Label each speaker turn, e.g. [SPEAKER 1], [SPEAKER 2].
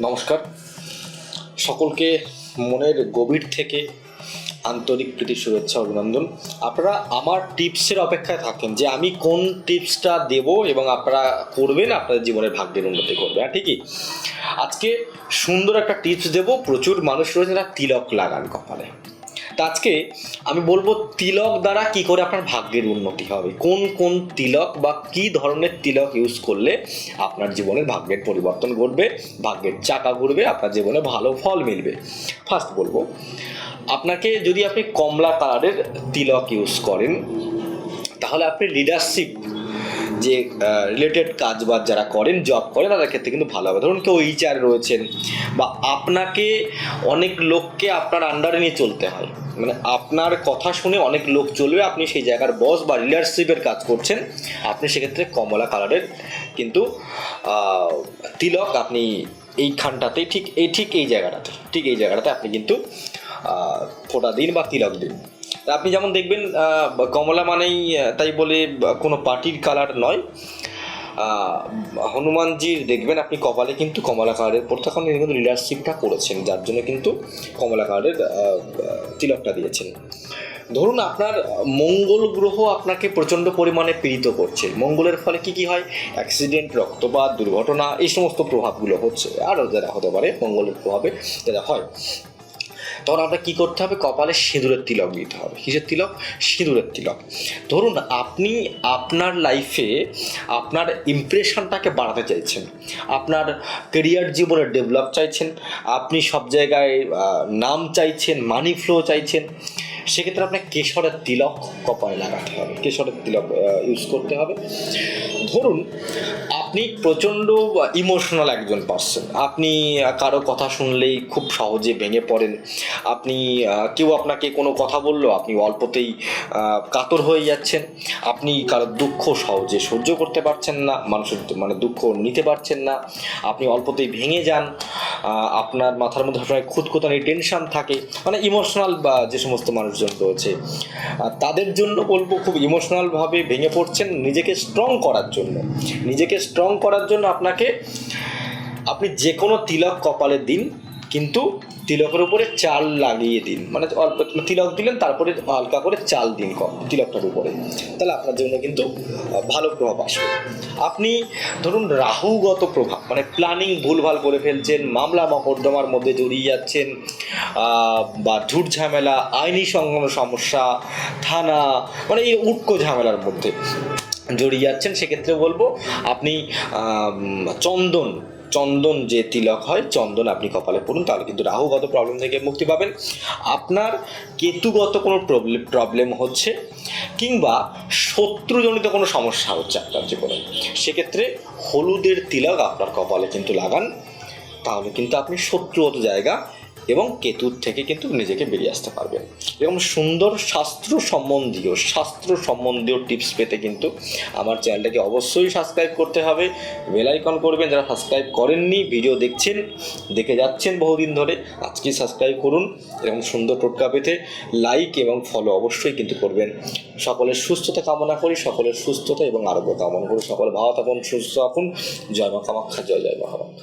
[SPEAKER 1] নমস্কার। সকলকে মনের গভীর থেকে আন্তরিক প্রীতি, শুভেচ্ছা, অভিনন্দন। আপনারা আমার টিপসের অপেক্ষায় থাকেন যে আমি কোন টিপসটা দেব এবং আপনারা করবেন, আপনাদের জীবনের ভাগ্যের উন্নতি করবে। হ্যাঁ ঠিকই। আজকে সুন্দর একটা টিপস দেব। প্রচুর মানুষ রয়েছে না তিলক লাগান কপালে। তা আজকে আমি বলব তিলক দ্বারা কি করে আপনার ভাগ্যের উন্নতি হবে। কোন কোন তিলক বা কি ধরনের তিলক ইউজ করলে আপনার জীবনের ভাগ্যের পরিবর্তন ঘটবে, ভাগ্যের চাকা ঘুরবে, আপনার জীবনে ভালো ফল মিলবে। ফার্স্ট বলব, আপনাকে যদি আপনি কমলা কালারের তিলক ইউজ করেন, তাহলে আপনি লিডারশিপ যে রিলেটেড কাজ বাজ যারা করেন জব করেন তাদের ক্ষেত্রে কিন্তু ভালো হবে। ধরুন কেউ এইচআর রয়েছেন, বা আপনাকে অনেক লোককে আপনার আন্ডারে নিয়ে চলতে হয়। মানে আপনার কথা শুনে অনেক লোক চলবে, আপনি সেই জায়গার বস বা লিডারশিপের কাজ করছেন, আপনি সেক্ষেত্রে কমলা কালারের কিন্তু তিলক আপনি এইখানটাতেই ঠিক, এই ঠিক এই জায়গাটাতে, ঠিক এই জায়গাটাতে আপনি কিন্তু ফোঁটা দিন বা তিলক দিন। আপনি যেমন দেখবেন কমলা মানেই তাই বলে কোনো পার্টির কালার নয়। হনুমানজির দেখবেন আপনি কপালে কিন্তু কমলা কালারের তিনি কিন্তু লিডারশিপটা করেছেন, যার জন্য কিন্তু কমলা কালারের তিলকটা দিয়েছেন। ধরুন আপনার মঙ্গল গ্রহ আপনাকে প্রচণ্ড পরিমাণে পীড়িত করছে। মঙ্গলের ফলে কি কি হয়? অ্যাক্সিডেন্ট রক্তপাত, দুর্ঘটনা, এই সমস্ত প্রভাবগুলো হচ্ছে। আরও যারা হতে পারে, মঙ্গলের প্রভাবে যারা হয়। তখন আপনার কী করতে হবে? কপালে সিঁদুরের তিলক দিতে হবে। কিসের তিলক? সিঁদুরের তিলক। ধরুন আপনি আপনার লাইফে আপনার ইমপ্রেশনটাকে বাড়াতে চাইছেন। আপনার কেরিয়ার জীবনে ডেভেলপ চাইছেন। আপনি সব জায়গায় নাম চাইছেন মানি ফ্লো চাইছেন। সেক্ষেত্রে আপনার কেশরের তিলক কপালে লাগাতে হবে। কেশরের তিলক ইউজ করতে হবে। ধরুন, আপনি প্রচণ্ড ইমোশনাল একজন পার্সন আপনি কারও কথা শুনলেই খুব সহজে ভেঙে পড়েন। আপনি কেউ আপনাকে কোনো কথা বলল, আপনি অল্পতেই কাতর হয়ে যাচ্ছেন। আপনি কারও দুঃখ সহজে সহ্য করতে পারছেন না, মানুষের মানে দুঃখ নিতে পারছেন না। আপনি অল্পতেই ভেঙে যান। আপনার মাথার মধ্যে সবসময় খুঁতখুতানি টেনশন থাকে। মানে ইমোশনাল বা যে সমস্ত মানুষজন রয়েছে। আর তাদের জন্য বলব খুব ইমোশনালভাবে ভেঙে পড়ছেন নিজেকে স্ট্রং করার জন্য। নিজেকে স্ট্রং করার জন্য আপনাকে, আপনি যে কোনো তিলক কপালে দিন, কিন্তু তিলকের উপরে চাল লাগিয়ে দিন। মানে অল্প তিলক দিলেন, তারপরে হালকা করে চাল দিন কম, তিলকটার উপরে। তাহলে আপনার জন্য কিন্তু ভালো প্রভাব আসবে। আপনি ধরুন রাহুগত প্রভাব মানে প্ল্যানিং ভুলভাল করে ফেলছেন, মামলা মকদ্দমার মধ্যে জড়িয়ে যাচ্ছেন বা ঝুট ঝামেলা, আইনি সংক্রান্ত সমস্যা, থানা মানে এই উটকো ঝামেলার মধ্যে জড়িয়ে যাচ্ছেন, সেক্ষেত্রে বলব, আপনি চন্দন চন্দন যে তিলক হয়, চন্দন আপনি কপালে পড়ুন, তাহলে কিন্তু রাহুগত প্রবলেম থেকে মুক্তি পাবেন। আপনার কেতুগত কোনো প্রবলেম প্রবলেম হচ্ছে, কিংবা শত্রুজনিত কোনো সমস্যা হচ্ছে আপনার জীবনে। সেক্ষেত্রে হলুদের তিলক আপনার কপালে কিন্তু লাগান, তাহলে কিন্তু আপনি শত্রুগত জায়গা এবং কেতুর থেকে কিন্তু নিজেকে বেরিয়ে আসতে পারবেন এরকম সুন্দর শাস্ত্র সম্বন্ধীয় শাস্ত্র সম্বন্ধীয় টিপস পেতে কিন্তু আমার চ্যানেলটাকে অবশ্যই সাবস্ক্রাইব করতে হবে। বেল আইকন করবেন, যারা সাবস্ক্রাইব করেননি ভিডিও দেখছেন, দেখে যাচ্ছেন বহুদিন ধরে, আজকেই সাবস্ক্রাইব করুন। এরকম সুন্দর টোটকা পেতে লাইক এবং ফলো অবশ্যই কিন্তু করবেন। সকলের সুস্থতা কামনা করি, সকলের সুস্থতা এবং আরোগ্য কামনা করি। সকলে ভালো থাকুন, সুস্থ থাকুন। জয় মা কামাখ্যা জয় জয় মহারাজ